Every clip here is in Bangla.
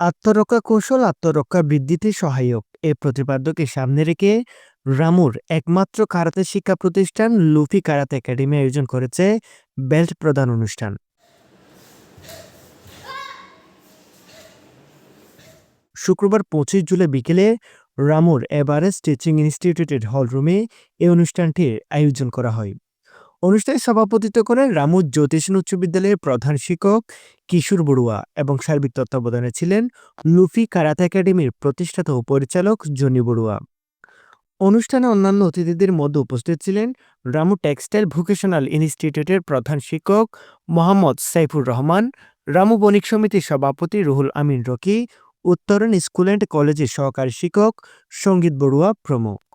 আত্মরক্ষা কৌশল আত্মরক্ষা বৃদ্ধিতে সহায়ক। এ প্রতিপাদ্যকে সামনে রেখে রামুর একমাত্র কারাতে শিক্ষা প্রতিষ্ঠান লুফি কারাতে একাডেমি আয়োজন করেছে বেল্ট প্রদান অনুষ্ঠান। শুক্রবার পঁচিশ জুলাই বিকেলে রামুর এভারেস্ট টিচিং ইনস্টিটিউটের হলরুমে এই অনুষ্ঠানটির আয়োজন করা হয়। অনুষ্ঠানে সভাপতিত্ব করেন রামুর জ্যোতিষণ উচ্চ বিদ্যালয়ের প্রধান শিক্ষক কিশোর বড়ুয়া এবং সার্বিক তত্ত্বাবধানে ছিলেন লুফি কারাতে একাডেমির প্রতিষ্ঠাতা ও পরিচালক জনি বড়ুয়া। অনুষ্ঠানে অন্যান্য অতিথিদের মধ্যে উপস্থিত ছিলেন রামু টেক্সটাইল ভোকেশনাল ইনস্টিটিউটের প্রধান শিক্ষক মোহাম্মদ সাইফুর রহমান, রামু বণিক সমিতির সভাপতি রুহুল আমিন রকি, উত্তরণ স্কুল অ্যান্ড কলেজের সহকারী শিক্ষক সংগীত বড়ুয়া প্রমুখ।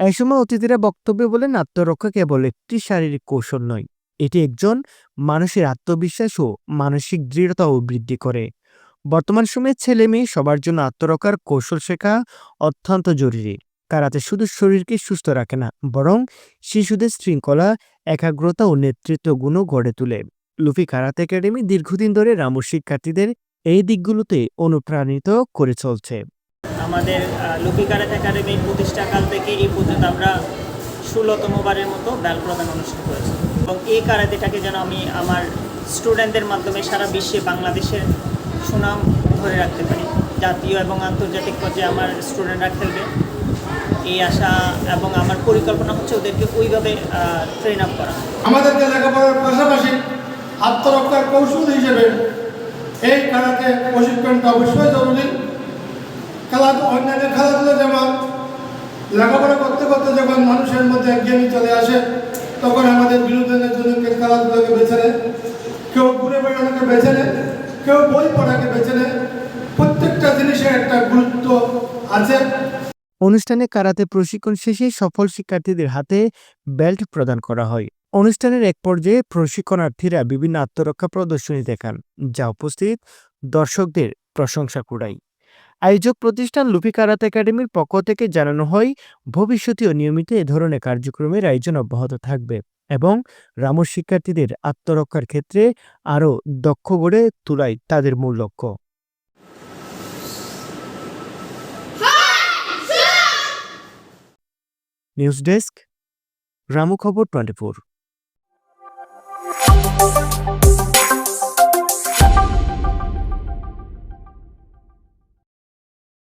এই সময় অতিথিরা বক্তব্যে বলেন, আত্মরক্ষা কেবল একটি শারীরিক কৌশল নয়, এটি একজন মানুষের আত্মবিশ্বাস ও মানসিক দৃঢ়তাও বৃদ্ধি করে। বর্তমান সময়ে ছেলে মেয়ে সবার জন্য আত্মরক্ষার কৌশল শেখা অত্যন্ত জরুরি। কারাতে শুধু শরীরকে সুস্থ রাখে না, বরং শিশুদের শৃঙ্খলা, একাগ্রতা ও নেতৃত্ব গুণও গড়ে তোলে। লুফি কারাতে একাডেমি দীর্ঘদিন ধরে রামুর শিক্ষার্থীদের এই দিকগুলোতে অনুপ্রাণিত করে চলছে। আমাদের লুপি কারাতে একাডেমির প্রতিষ্ঠাকাল থেকে এই পর্যন্ত আমরা ষোলোতম বারের মতো ব্যাল প্রদান অনুষ্ঠান করেছি। এবং এই কারাতেটাকে যেন আমি আমার স্টুডেন্টদের মাধ্যমে সারা বিশ্বে বাংলাদেশের সুনাম ধরে রাখতে পারি। জাতীয় এবং আন্তর্জাতিক পর্যায়ে আমার স্টুডেন্টরা খেলবে। এই আশা এবং আমার পরিকল্পনা হচ্ছে ওদেরকে ওইভাবে ট্রেন আপ করা। আমাদেরকে লেখাপড়ার পাশাপাশি আত্মরক্ষার কৌশল হিসেবে এই খেলাতে প্রশিক্ষণটা অবশ্যই জরুরি। খেলা অন্যান্য খেলাধুলো যেমন লেখাপড়া করতে করতে যখন মানুষের মধ্যে একজ্ঞানী চলে আসে, তখন আমাদের বিনোদনের জন্য কেউ খেলাধুলোকে বেছে নেয়, কেউ ঘুরে বেড়ানোকে বেছে নেয়, কেউ বই পড়াকে বেছে নেয়। প্রত্যেকটা জিনিসের একটা গুরুত্ব আছে। অনুষ্ঠানে কারাতে প্রশিক্ষণ শেষে সফল শিক্ষার্থীদের হাতে বেল্ট প্রদান করা হয়। অনুষ্ঠানের এক পর্যায়ে প্রশিক্ষণার্থীরা বিভিন্ন আত্মরক্ষা প্রদর্শনী দেখান, যা উপস্থিত দর্শকদের প্রশংসা কুড়ায়। আয়োজক প্রতিষ্ঠান লুপি কারাতে একাডেমির পক্ষ থেকে জানানো হয়, ভবিষ্যতেও নিয়মিত এ ধরনের কার্যক্রমের আয়োজন অব্যাহত থাকবে এবং রামুর শিক্ষার্থীদের আত্মরক্ষার ক্ষেত্রে আরও দক্ষ গড়ে তোলাই তাদের মূল লক্ষ্য। নিউজ ডেস্ক, রামু খবর টোয়েন্টি